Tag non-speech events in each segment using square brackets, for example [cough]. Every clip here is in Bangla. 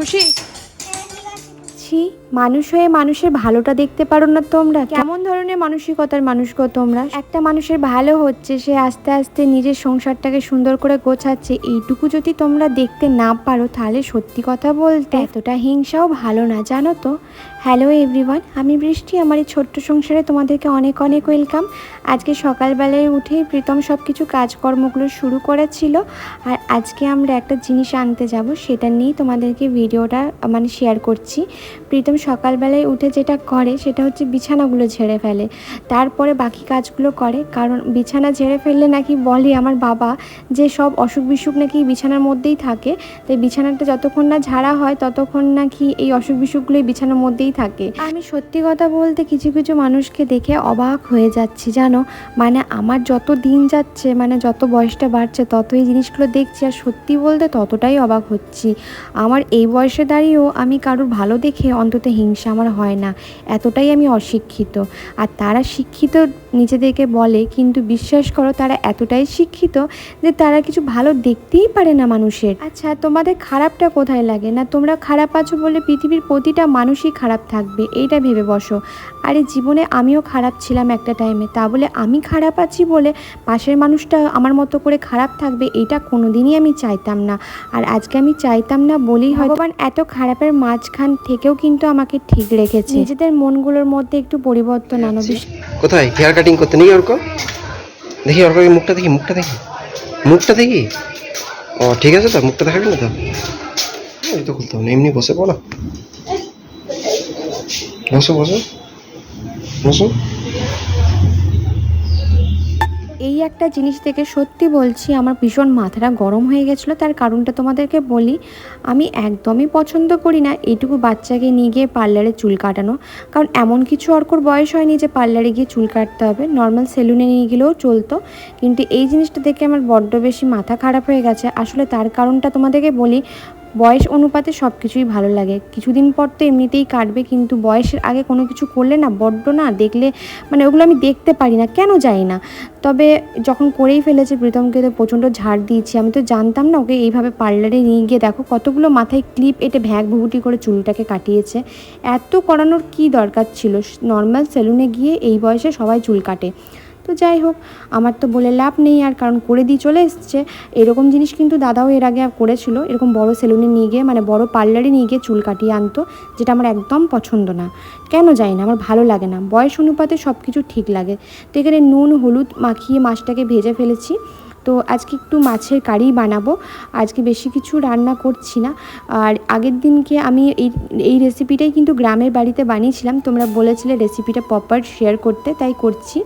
খুশি ছি মানুষ হয়ে মানুষের ভালোটা দেখতে পারো না তোমরা? কেমন ধরনের মানসিকতার মানুষ গো তোমরা? একটা মানুষের ভালো হচ্ছে সে আস্তে আস্তে নিজের সংসারটাকে সুন্দর করে গোছাচ্ছে এইটুকু যদি তোমরা দেখতে না পারো তাহলে সত্যি কথা বলতে এতটা হিংসাও ভালো না জানো তো? হ্যালো এভরিওয়ান আমি বৃষ্টি আমার এই ছোট্ট সংসারে তোমাদেরকে অনেক অনেক ওয়েলকাম আজকে সকালবেলায় উঠেই প্রীতম সব কিছু কাজকর্মগুলো শুরু করেছিল আর আজকে আমরা একটা জিনিস আনতে যাব সেটা নিয়েই তোমাদেরকে ভিডিওটা মানে শেয়ার করছি। প্রীতম সকালবেলায় উঠে যেটা করে সেটা হচ্ছে বিছানাগুলো ঝেড়ে ফেলে। তারপরে বাকি কাজগুলো করে, কারণ বিছানা ঝেড়ে ফেললে নাকি বলে আমার বাবা যে সব অসুখ বিসুখ নাকি বিছানার মধ্যেই থাকে। তাই বিছানাটা যতক্ষণ না ঝাড়া হয়, ততক্ষণ নাকি এই অসুখ বিসুখগুলোই বিছানার মধ্যেই থাকে। আমি সত্যি কথা বলতে কিছু কিছু মানুষকে দেখে অবাক হয়ে যাচ্ছি, জানো? মানে আমার যত দিন যাচ্ছে মানে যত বয়সটা বাড়ছে তত এই জিনিসগুলো দেখছি আর সত্যি বলতে ততটাই অবাক হচ্ছি। আমার এই বয়সে দাঁড়িয়েও আমি কারোর ভালো দেখে অন্তত হিংসা আমার হয় না। এতটাই আমি অশিক্ষিত। আর তারা শিক্ষিত নিজেদেরকে বলে, কিন্তু বিশ্বাস করো তারা এতটাই শিক্ষিত যে তারা কিছু ভালো দেখতেই পারে না মানুষের। আচ্ছা তোমাদের খারাপটা কোথায় লাগে? না তোমরা খারাপ আছো বলে পৃথিবীর প্রতিটা মানুষই খারাপ থাকবে? এইটা ভেবে বসো। আরে জীবনে আমিও খারাপ ছিলাম একটা টাইমে তা বলে আমি খারাপ আছি বলে পাশের মানুষটা আমার মতো করে খারাপ থাকবে? এটা কোনোদিনই আমি চাইতাম না। আর আজকে আমি চাইতাম না বলেই ভগবান, এত খারাপের মাঝখান থেকেও কিন্তু আমাকে ঠিক রেখেছে। নিজেদের মনগুলোর মধ্যে একটু পরিবর্তন আনো কোথায়? হেয়ার কাটিং করতে নেই অর্ক? দেখি অর্ক মুখটা দেখি মুখটা দেখি। মুখটা দেখি? ও ঠিক আছে তো মুখটা দেখাবি না তো? এই তো খুলতে হবে না, এমনি বসে পড়ো বসো বসো। বসো। এই একটা জিনিস থেকে সত্যি বলছি, আমার ভীষণ মাথাটা গরম হয়ে গেছিল। তার কারণটা তোমাদেরকে বলি, আমি একদমই পছন্দ করি না এইটুকু বাচ্চাকে নিয়ে গিয়ে পার্লারে চুল কাটানো। কারণ এমন কিছু অর্কর বয়স হয়নি যে পার্লারে গিয়ে চুল কাটতে হবে। নর্মাল সেলুনে নিয়ে গেলেও চলতো। কিন্তু এই জিনিসটা দেখে আমার বড্ড বেশি মাথা খারাপ হয়ে গেছে। আসলে তার কারণটা তোমাদেরকে বলি বয়স অনুপাতে সব কিছুই ভালো লাগে। কিছুদিন পর তো এমনিতেই কাটবে, কিন্তু বয়সের আগে কোনো কিছু করলে না, বড্ড না দেখলে মানে ওগুলো আমি দেখতে পারি না, কেন যাই না। তবে যখন করেই ফেলেছে, প্রীতমকে তো প্রচণ্ড ঝাড় দিয়েছি। আমি তো জানতাম না ওকে এইভাবে পার্লারে নিয়ে গিয়ে, দেখো কতগুলো মাথায় ক্লিপ এটে ভ্যাগ ভুগুটি করে চুলটাকে কাটিয়েছে। এত করানোর কি দরকার ছিল? নর্মাল সেলুনে গিয়ে এই বয়সে সবাই চুল কাটে। তো যাই হোক, আমার তো বলে লাভ নেই আর কারণ করে দিয়ে চলে এসছে। এরকম জিনিস কিন্তু দাদাও এর আগে করেছিল। এরকম বড় সেলুনে নিয়ে গিয়ে মানে বড় পার্লারে নিয়ে গিয়ে চুল কাটিয়ে আনতো, যেটা আমার একদম পছন্দ না। কেন যাই না, আমার ভালো লাগে না। বয়স অনুপাতে সব কিছু ঠিক লাগে। তো এখানে নুন, হলুদ মাখিয়ে মাছটাকে ভেজে ফেলেছি। তো আজকে একটু মাছের কারি বানাবো। আজকে বেশি কিছু রান্না করছি না। আর আগের দিনকে আমি এই এই রেসিপিটাই কিন্তু গ্রামের বাড়িতে বানিয়েছিলাম। তোমরা বলেছিলে রেসিপিটা প্রপার শেয়ার করতে, তাই করছি।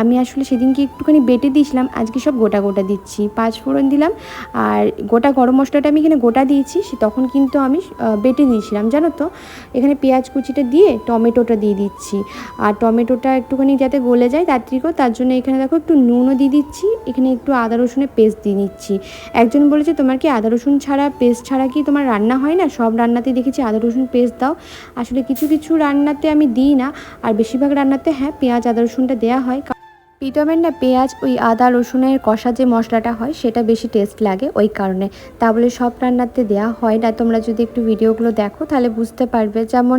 আমি আসলে সেদিনকে একটুখানি বেটে দিয়েছিলাম, আজকে সব গোটা গোটা দিচ্ছি। পাঁচ ফোড়ন দিলাম আর গোটা গরম মশলাটা আমি এখানে গোটা দিয়েছি, সে তখন কিন্তু আমি বেটে দিয়েছিলাম, জানো তো? এখানে পেঁয়াজ কুচিটা দিয়ে টমেটোটা দিয়ে দিচ্ছি। আর টমেটোটা একটুখানি যাতে গলে যায় তাড়াতাড়িও তার জন্য এখানে দেখো একটু নুনও দিয়ে দিচ্ছি, এখানে একটু আদা রসুনের পেস্ট দিয়ে নিচ্ছি। একজন বলেছে, তোমার কি আদা রসুন ছাড়া, পেস্ট ছাড়া কি তোমার রান্না হয় না? সব রান্নাতেই দেখেছি আদা রসুন পেস্ট দাও। আসলে কিছু কিছু রান্নাতে আমি দিই না, আর বেশিরভাগ রান্নাতে হ্যাঁ পেঁয়াজ, আদা রসুনটা দেওয়া হয়। প্রীতমের না পেঁয়াজ, ওই আদা, রসুনের কষা যে মশলাটা হয়, সেটা বেশি টেস্ট লাগে ওই কারণে। তা বলে সব রান্নাতে দেওয়া হয় না। তোমরা যদি একটু ভিডিওগুলো দেখো, তাহলে বুঝতে পারবে যেমন,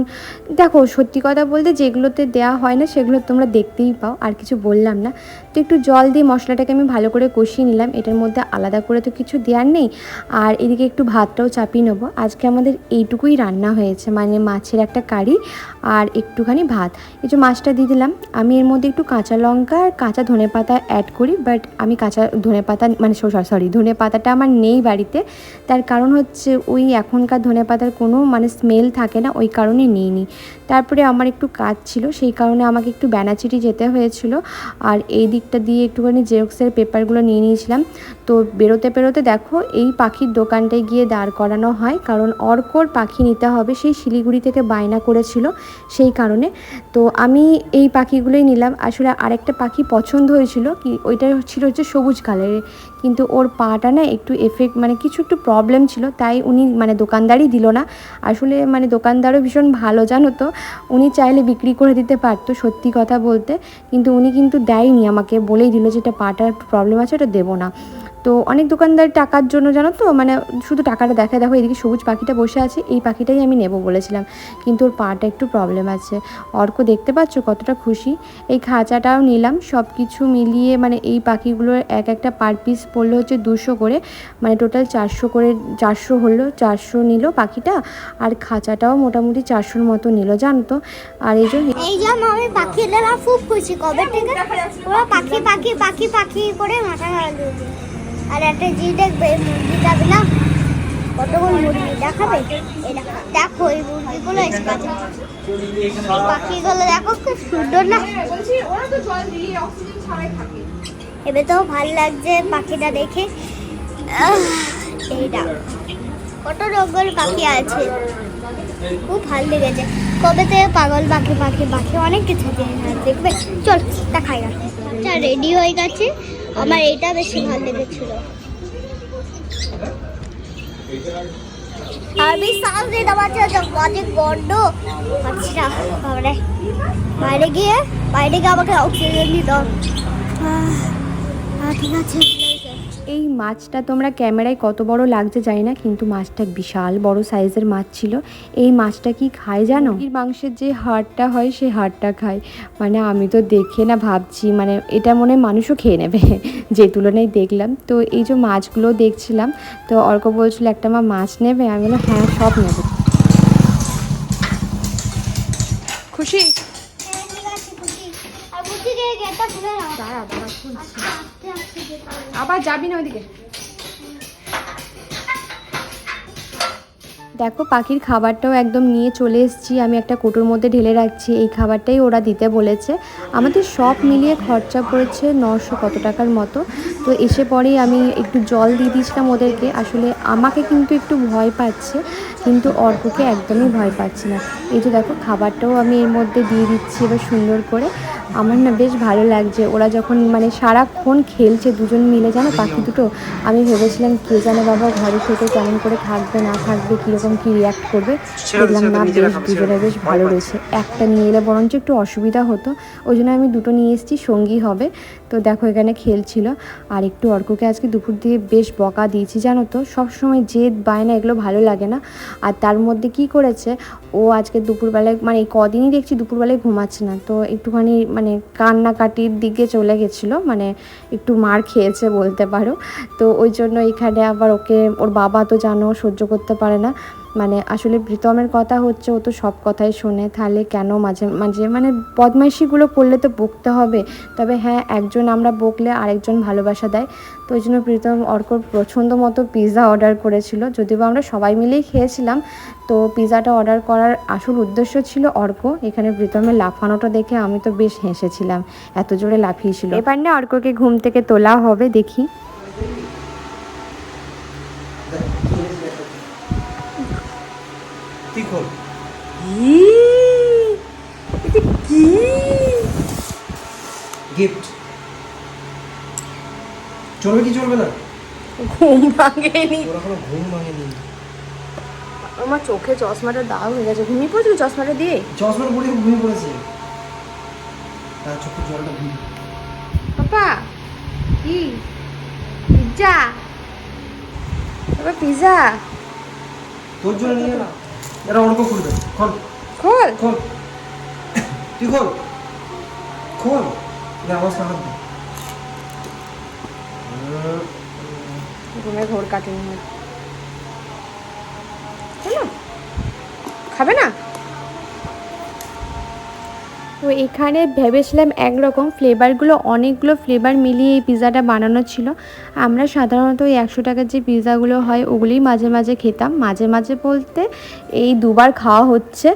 দেখো সত্যি কথা বলতে যেগুলোতে দেওয়া হয় না, সেগুলো তোমরা দেখতেই পাও, আর কিছু বললাম না। তো একটু জল দিয়ে মশলাটাকে আমি ভালো করে কষিয়ে নিলাম। এটার মধ্যে আলাদা করে তো কিছু দেওয়ার নেই। আর এদিকে একটু ভাতটাও চাপিয়ে নেব। আজকে আমাদের এইটুকুই রান্না হয়েছে মানে মাছের একটা কারি আর একটুখানি ভাত। এই যে মাছটা দিয়ে দিলাম। আমি এর মধ্যে একটু কাঁচা লঙ্কা আর কাঁচা ধনে পাতা অ্যাড করি বাট আমি কাঁচা ধনে পাতা মানে সরি ধনে পাতাটা আমার নেই বাড়িতে। তার কারণ হচ্ছে ওই এখনকার ধনে পাতার কোনো মানে স্মেল থাকে না, ওই কারণে নিইনি। তারপরে আমার একটু কাজ ছিল, সেই কারণে আমাকে একটু ব্যানাচিটি যেতে হয়েছিল। আর এই দিকটা দিয়ে একটুখানি জেরক্সের পেপারগুলো নিয়ে নিয়েছিলাম। তো বেরোতে বেরোতে দেখো, এই পাখির দোকানটায় গিয়ে দাঁড় করানো হয়, কারণ অর্কর পাখি নিতে হবে, সেই শিলিগুড়ি থেকে বায়না করেছিল সেই কারণে। তো আমি এই পাখিগুলোই নিলাম। আসলে আরেকটা পাখি পছন্দ হয়েছিল কি, ওইটা ছিল হচ্ছে সবুজ কালারের। কিন্তু ওর পাটা না একটু এফেক্ট মানে কিছু একটু প্রবলেম ছিল, তাই উনি মানে দোকানদারই দিল না। আসলে মানে দোকানদারও ভীষণ ভালো, জানো তো? উনি চাইলে বিক্রি করে দিতে পারতো সত্যি কথা বলতে, কিন্তু উনি কিন্তু দেয়নি আমাকে। বলেই দিল যে এটা পাটার প্রবলেম আছে ওটা দেবো না। তো অনেক দোকানদার টাকার জন্য জানো তো মানে শুধু টাকাটা দেখা দেখো এদিকে সবুজ পাখিটা বসে আছে, এই পাখিটাই আমি নেব বলেছিলাম। কিন্তু ওর পাটা একটু প্রবলেম আছে। অর্ক, দেখতে পাচ্ছ কতটা খুশি? এই খাঁচাটাও নিলাম সব কিছু মিলিয়ে মানে এই পাখিগুলোর এক একটা পার পিস পড়ল হচ্ছে দুশো করে মানে টোটাল চারশো করে, চারশো হলো, চারশো নিল পাখিটা, আর খাঁচাটাও মোটামুটি চারশোর মতো নিল, জানো তো। আর এই জন্য খুব খুশি, কবে থেকে? পাখি পাখি পাখি পাখি করে মাথা আর একটা জি দেখবে, এই মুরগিটা দিলাম কতগুলো মুরগি? দেখাবে? দেখো এই মুরগিগুলো পাখিগুলো দেখো, খুব সুন্দর না? এবার তো ভালো লাগছে পাখিটা দেখে। এইটা কত রকমের পাখি আছে। খুব ভালো লেগেছে। কবে থেকে পাগল পাখি পাখি পাখি অনেক কিছু। দেখবে? চল, দেখাই না। আচ্ছা রেডি হয়ে গেছে। আমার এটা বেশি ভালো লেগেছিল। আমি সাল দিতে পারছি অনেক বন্ধ পাচ্ছি না বাইরে গিয়ে বাইরে গিয়ে আমাকে অক্সিজেন দিতে ঠিক আছে। এই মাছটা তোমরা ক্যামেরায় কত বড় লাগছে জানি না, কিন্তু মাছটা বিশাল বড় সাইজের মাছ ছিল। এই মাছটা কি খায় জানো? মুরগির মাংসের যে হাড়টা হয় সেই হাড়টা খায়। মানে আমি তো দেখে না ভাবছি মানে এটা মনে মানুষও খেয়ে নেবে, [laughs] যে তুলনায় দেখলাম। তো এই যে মাছগুলো দেখছিলাম, তো অর্ক বলছিল, একটা মা মাছ নেবে? আমি বললাম হ্যাঁ সব নেবে। খুশি? যে গেটটা খুলে নাও। আস্তে আস্তে যেতে হবে। আবার যাবি না ওইদিকে? দেখো পাখির খাবারটাও একদম নিয়ে চলে এসেছি। আমি একটা কোটোর মধ্যে ঢেলে রাখছি। এই খাবারটাই ওরা দিতে বলেছে। আমাদের সব মিলিয়ে খরচা পড়েছে নশো কত টাকার মতো। তো এসে পরেই আমি একটু জল দিয়ে দিয়েছিলাম ওদেরকে। আসলে আমাকে কিন্তু একটু ভয় পাচ্ছে কিন্তু অর্ককে একদমই ভয় পাচ্ছে না। এই যে দেখো খাবারটাও আমি এর মধ্যে দিয়ে দিচ্ছি এবার সুন্দর করে। আমার না বেশ ভালো লাগছে। ওরা যখন মানে সারাক্ষণ খেলছে দুজন মিলে জানো পাখি দুটো আমি ভেবেছিলাম কে জানে বাবা ঘরে থেকে কেমন করে থাকবে না থাকবে কীরকম কী রিয়াক্ট করবে দেখলাম না বেশ দুজনে বেশ ভালো। রয়েছে। একটা নিয়ে এলে বরঞ্চ একটু অসুবিধা হতো ওই জন্য আমি দুটো নিয়ে এসেছি সঙ্গী হবে। তো দেখো এখানে খেলছিল আর একটু অর্ককে আজকে দুপুর দিয়ে বেশ বকা দিয়েছি, জানো তো? সবসময় জেদ বায়না এগুলো ভালো লাগে না। আর তার মধ্যে কি করেছে? ও আজকে দুপুরবেলায় মানে কদিনই দেখছি দুপুরবেলায় ঘুমাচ্ছে না। তো একটুখানি মানে কান্নাকাটির দিকে চলে গেছিল মানে একটু মার খেয়েছে বলতে পারো। তো ওই জন্য এখানে আবার ওকে, ওর বাবা তো জানো সহ্য করতে পারে না। মানে আসলে প্রীতমের কথা হচ্ছে, ও তো সব কথাই শোনে। তাহলে কেন মাঝে মাঝে মানে বদমাইশিগুলো করলে তো বকতে হবে। তবে হ্যাঁ একজন আমরা বকলে আরেকজন ভালোবাসা দেয়। তো ওই জন্য প্রীতম অর্কর পছন্দ মতো পিৎজা অর্ডার করেছিল। যদিও আমরা সবাই মিলেই খেয়েছিলাম, তো পিৎজাটা অর্ডার করার আসল উদ্দেশ্য ছিল অর্ক। এখানে প্রীতমের লাফানোটা দেখে আমি তো বেশ হেসেছিলাম। এত জোরে লাফিয়েছিল। এবার না অর্ককে ঘুম থেকে তোলা হবে, দেখি তুই খোল গিফট চলবে কি চলবে না? ঘুম ভাঙেনি। ওরা কোনো ঘুম ভাঙেনি। আমার চোখে চশমাটা দাগ হয়ে গেছে। ঘুমিয়ে পড়েছিল চশমাটা দিয়ে? চশমাটা পড়ে ঘুমিয়ে পড়েছে। তার চোখে জলটা ঘুম। পাপা কি? পিৎজা বাবা পিৎজা তোর জন্য নিয়ে না এরা অল্প খুলবে। খোল। খোল। খোল। তুই খোল। খোল। আওয়াজ না। ঘুমে ঘোর কাটেনি। খাবে না? তো এখানে ভেবেছিলাম একরকম ফ্লেভারগুলো, অনেকগুলো ফ্লেভার মিলিয়ে এই পিৎজাটা বানানো ছিল। আমরা সাধারণত ওই একশো টাকার যে পিৎজাগুলো হয়, ওগুলোই মাঝে মাঝে খেতাম। মাঝে মাঝে বলতে এই দুবার খাওয়া হচ্ছে।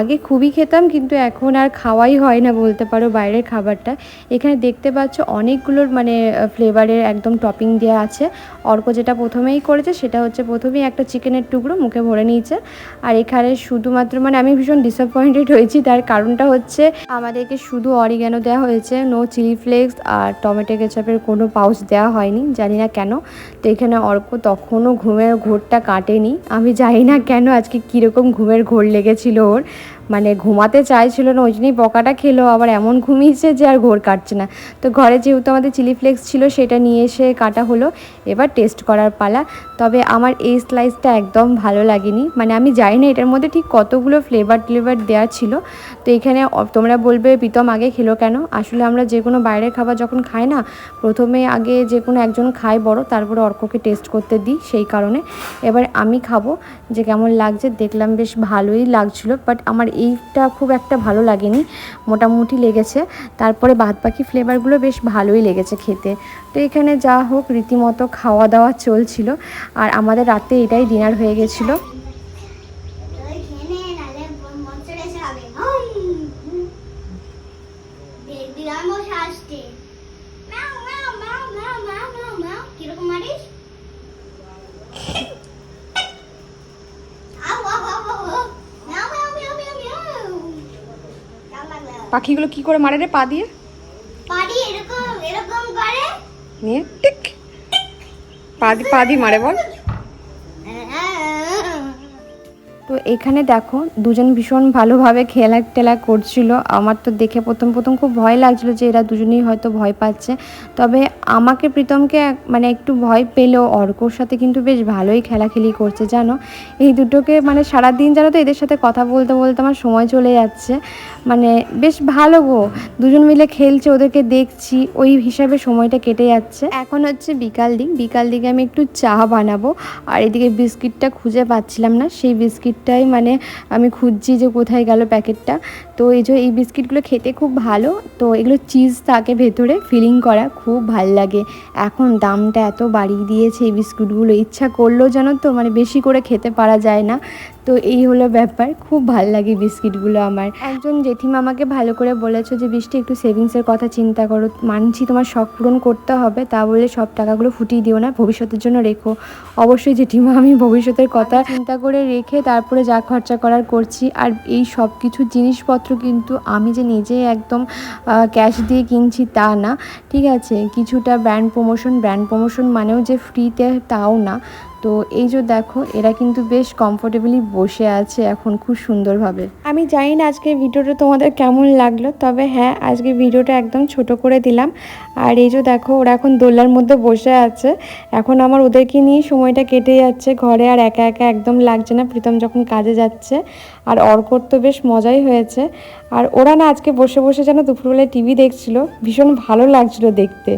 আগে খুবই খেতাম, কিন্তু এখন আর খাওয়াই হয় না বলতে পারো বাইরের খাবারটা। এখানে দেখতে পাচ্ছ অনেকগুলোর মানে ফ্লেভারের একদম টপিং দেওয়া আছে। অর্ক যেটা প্রথমেই করেছে, সেটা হচ্ছে প্রথমেই একটা চিকেনের টুকরো মুখে ভরে নিয়েছে। আর এখানে শুধুমাত্র মানে আমি ভীষণ ডিসঅ্যাপয়েন্টেড হয়েছি। তার কারণটা হচ্ছে আমাদেরকে শুধু অরিগ্যানো দেওয়া হয়েছে নো চিলি ফ্লেক্স আর টমেটো কেচাপের কোনো পাউচ দেওয়া হয়নি, জানি না কেন। তো এখানে অর্ক তখনও ঘুমের ঘোরটা কাটেনি। আমি জানি না কেন আজকে কীরকম ঘুমের ঘোর লেগেছিল ওর। মানে ঘুমাতে চাইছিল না, ওই জন্যই বকাটা খেলো, আবার এমন ঘুমিয়েছে যে আর ঘোর কাটছে না। তো ঘরে যেহেতু আমাদের চিলি ফ্লেক্স ছিল, সেটা নিয়ে এসে কাটা হলো। এবার টেস্ট করার পালা। তবে আমার এই স্লাইসটা একদম ভালো লাগেনি। মানে আমি জানি না এটার মধ্যে ঠিক কতগুলো ফ্লেভার ফ্লেভার দেওয়া ছিল। তো এখানে তোমরা বলবে, প্রীতম, আগে খেলো কেন? আসলে আমরা যে কোনো বাইরের খাবার যখন খাই না, প্রথমে আগে যে কোনো একজন খায় বড়, তারপরে অর্ককে টেস্ট করতে দিই সেই কারণে। এবার আমি খাব। যে কেমন লাগছে, দেখলাম বেশ ভালোই লাগছিল। বাট আমার এইটা খুব একটা ভালো লাগেনি, মোটামুটি লেগেছে। তারপরে বাদ বাকি ফ্লেভারগুলো বেশ ভালোই লেগেছে খেতে। তো এখানে যা হোক রীতিমতো খাওয়া দাওয়া চলছিল। আর আমাদের রাতে এটাই ডিনার হয়ে গেছিল। পাখিগুলো কি করে মারে রে পা দিয়ে? পা দিয়ে এরকম এরকম করে। নিয়ে টিক পা দিয়ে পা দিয়ে মারে বল। এখানে দেখো দুজন ভীষণ ভালোভাবে খেলা টেলা করছিল। আমার তো দেখে প্রথম প্রথম খুব ভয় লাগছিল যে এরা দুজনেই হয়তো ভয় পাচ্ছে। তবে আমাকে প্রীতমকে মানে একটু ভয় পেলেও অর্কর সাথে কিন্তু বেশ ভালোই খেলাখেলি করছে, জানো? এই দুটোকে মানে সারাদিন জানো তো এদের সাথে কথা বলতে বলতে আমার সময় চলে যাচ্ছে। মানে বেশ ভালো গো, দুজন মিলে খেলছে, ওদেরকে দেখছি, ওই হিসাবে সময়টা কেটে যাচ্ছে। এখন হচ্ছে বিকাল দিক, বিকাল দিকে আমি একটু চা বানাবো। আর এদিকে বিস্কিটটা খুঁজে পাচ্ছিলাম না, সেই বিস্কিটটাই মানে আমি খুঁজছি যে কোথায় গেল প্যাকেটটা। তো এই যে এই বিস্কিটগুলো খেতে খুব ভালো। তো এগুলো চিজ থাকে ভেতরে, ফিলিং করা খুব ভালো লাগে। এখন দামটা এত বাড়িয়ে দিয়েছে এই বিস্কুটগুলো। ইচ্ছা করলেও যেন তো মানে বেশি করে খেতে পারা যায় না। তো এই হলো ব্যাপার। খুব ভালো লাগে বিস্কিটগুলো আমার। একজন জেঠিমা আমাকে ভালো করে বলেছ যে, বৃষ্টি, একটু সেভিংসের কথা চিন্তা করো। মানছি তোমার শখ পূরণ করতে হবে। তা বলে সব টাকাগুলো ফুটিয়ে দিও না। ভবিষ্যতের জন্য রেখো। অবশ্যই জেঠিমা, আমি ভবিষ্যতের কথা চিন্তা করে রেখে তারপরে যা খরচা করার করছি। আর এই সব কিছু জিনিসপত্র কিন্তু আমি যে নিজে একদম ক্যাশ দিয়ে কিনছি তা না। ঠিক আছে? কিছুটা ব্র্যান্ড প্রমোশন ব্র্যান্ড প্রমোশন মানেও যে ফ্রিতে তাও না। তো এই যে দেখো, এরা কিন্তু বেশ কমফোর্টেবলি বসে আছে এখন খুব সুন্দরভাবে। আমি জানি না আজকে ভিডিওটা তোমাদের কেমন লাগল, তবে হ্যাঁ আজকে ভিডিওটা একদম ছোট করে দিলাম। আর এই যে দেখো, ওরা এখন দোলার মধ্যে বসে আছে। এখন আমার ওদেরকে নিয়ে সময়টা কেটে যাচ্ছে, ঘরে আর একা একা একদম লাগছে না। প্রীতম যখন কাজে যাচ্ছে, আর অর্কর তো বেশ মজাই হয়েছে। আর ওরা না আজকে বসে বসে যেন দুপুরবেলায় টিভি দেখছিল, ভীষণ ভালো লাগছিল দেখতে।